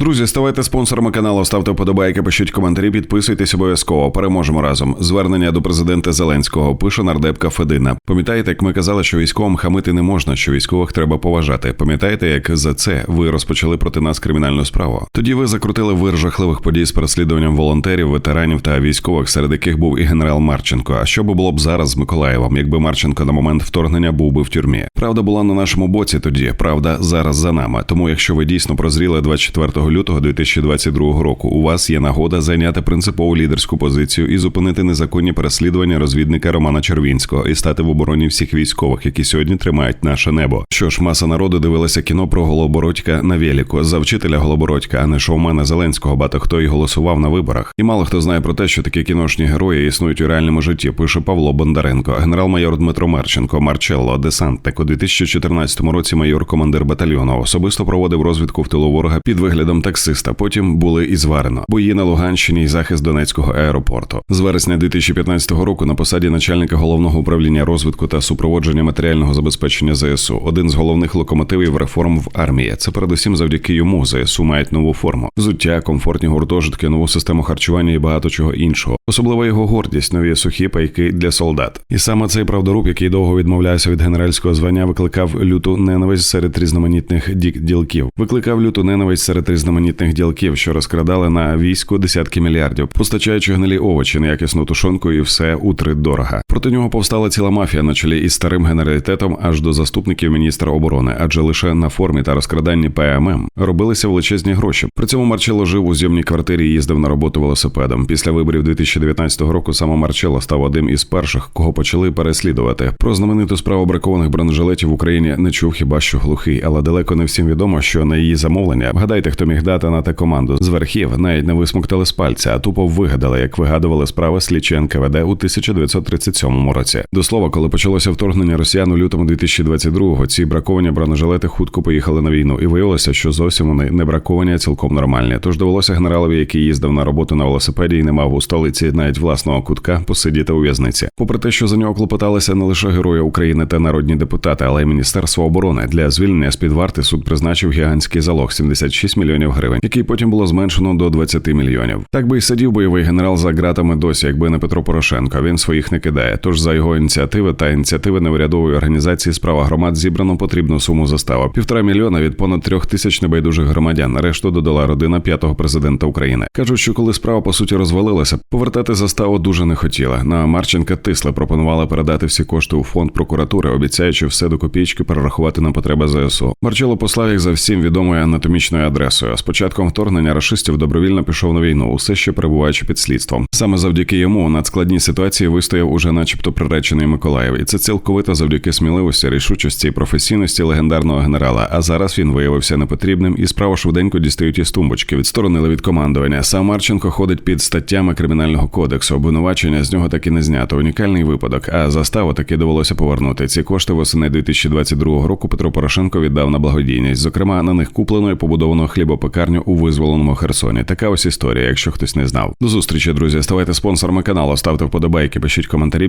Друзі, ставайте спонсорами каналу, ставте вподобайки, пишіть коментарі, підписуйтесь обов'язково. Переможемо разом. Звернення до президента Зеленського пише нардепка Федина. Пам'ятаєте, як ми казали, що військовим хамити не можна, що військових треба поважати. Пам'ятаєте, як за це ви розпочали проти нас кримінальну справу? Тоді ви закрутили вир жахливих подій з переслідуванням волонтерів, ветеранів та військових, серед яких був і генерал Марченко. А що би було б зараз з Миколаєвом, якби Марченко на момент вторгнення був би в тюрмі? Правда була на нашому боці тоді. Правда зараз за нами. Тому, якщо ви дійсно прозріли 24 лютого 2022 року, у вас є нагода зайняти принципову лідерську позицію і зупинити незаконні переслідування розвідника Романа Червінського і стати в обороні всіх військових, які сьогодні тримають наше небо. Що ж, маса народу дивилася кіно про Голобородька на веліку за вчителя Голобородька, а не шоумена Зеленського. Багато хто й голосував на виборах. І мало хто знає про те, що такі кіношні герої існують у реальному житті. Пише Павло Бондаренко, генерал-майор Дмитро Марченко, Марчелло, десантник у 2014 році майор командир батальйону особисто проводив розвідку в тилу ворога під виглядом таксиста. Потім були і зварено бої на Луганщині і захист Донецького аеропорту. З вересня 2015 року на посаді начальника головного управління розвитку та супроводження матеріального забезпечення ЗСУ. Один з головних локомотивів реформ в армії. Це передусім завдяки йому ЗСУ мають нову форму: взуття, комфортні гуртожитки, нову систему харчування і багато чого іншого. Особливо його гордість, нові сухі пайки для солдат. І саме цей правдоруб, який довго відмовлявся від генеральського звання, викликав люту ненависть серед різноманітних дік ділків. Викликав люту ненависть серед різноманітних ділків, що розкрадали на війську десятки мільярдів, постачаючи гнилі овочі, неякісну тушонку і все утри дорога. Проти нього повстала ціла мафія на чолі із старим генералітетом аж до заступників міністра оборони, адже лише на формі та розкраданні ПММ робилися величезні гроші. При цьому Марчелло жив у зйомній квартирі і їздив на роботу велосипедом. Після виборів 2019 року саме Марчелло став одним із перших, кого почали переслідувати. Про знамениту справу бракованих бронежилетів в Україні не чув хіба що глухий, але далеко не всім відомо, що на її замовлення вгадайте, хто міг дати на те команду з верхів, навіть не висмоктали з пальця, а тупо вигадали, як вигадували справи слідчі НКВД у 1937 році. До слова, коли почалося вторгнення росіян у лютому 2022-го, ці браковані бронежилети хутко поїхали на війну, і виявилося, що зовсім вони не браковані, а цілком нормальні. Тож довелося генералові, який їздив на роботу на велосипеді і не мав у столиці навіть власного кутка, посидіти у в'язниці. Попри те, що за нього клопоталися не лише герої України та народні депутати, але й Міністерство оборони для звільнення з під варти суд призначив гігантський залог 76 мільйонів гривень, який потім було зменшено до 20 мільйонів. Так би й сидів бойовий генерал за ґратами досі, якби не Петро Порошенко. Він своїх не кидає. Тож за його ініціативи та ініціативи неурядової організації справа громад зібрано потрібну суму заставу півтора мільйона від понад трьох тисяч небайдужих громадян. Решту додала родина п'ятого президента України. кажуть, що коли справа по суті розвалилася, повертати заставу дуже не хотіла. На Марченка тисли пропонували передати всі кошти у фонд прокуратури, обіцяючи все до копійки перерахувати на потреби ЗСУ. Марчело послав їх за всім відомою анатомічною адресою. З початком вторгнення рашистів добровільно пішов на війну, усе ще перебуваючи під слідством. Саме завдяки йому надскладній ситуації вистояв уже, начебто, приречений Миколаїв, і це цілковито завдяки сміливості, рішучості і професійності легендарного генерала. А зараз він виявився непотрібним і справу швиденько дістають із тумбочки, відсторонили від командування. Сам Марченко ходить під статтями кримінального кодексу. Обвинувачення з нього так і не знято. Унікальний випадок. А заставу таки довелося повернути. Ці кошти восени 2022 року Петро Порошенко віддав на благодійність. Зокрема, на них куплено і побудовано хлібопекарню у визволеному Херсоні. Така ось історія, якщо хтось не знав. До зустрічі, друзі. Ставайте спонсорами каналу, ставте вподобайки, пишіть коментарі,